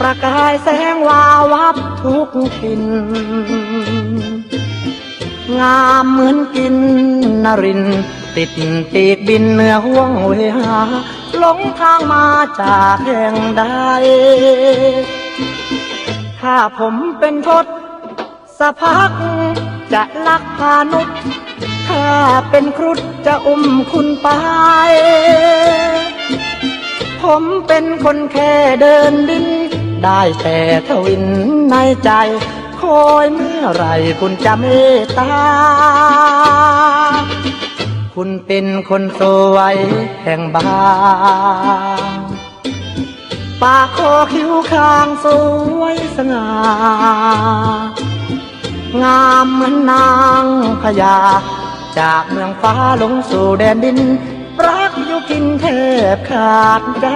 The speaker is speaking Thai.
ประกายแสงวาวับทุกทิน งามเหมือนกินนริน ติดปีกบินเหนือห่วงเวหาหลงทางมาจากแห่งใด ถ้าผมเป็นทศสะพักจะลักพานุษถ้าเป็นครุฑจะอุ้มคุณไป ผมเป็นคนแค่เดินดิน ได้แต่ทวินในใจ คอยเมื่อไรคุณจะเมตตา คุณเป็นคนสวยแห่งบางปากคอคิ้วคางสวยสง่างามเหมือนนางพญาจากเมืองฟ้าลงสู่แดนดิน รักอยู่กินแทบขาดใจ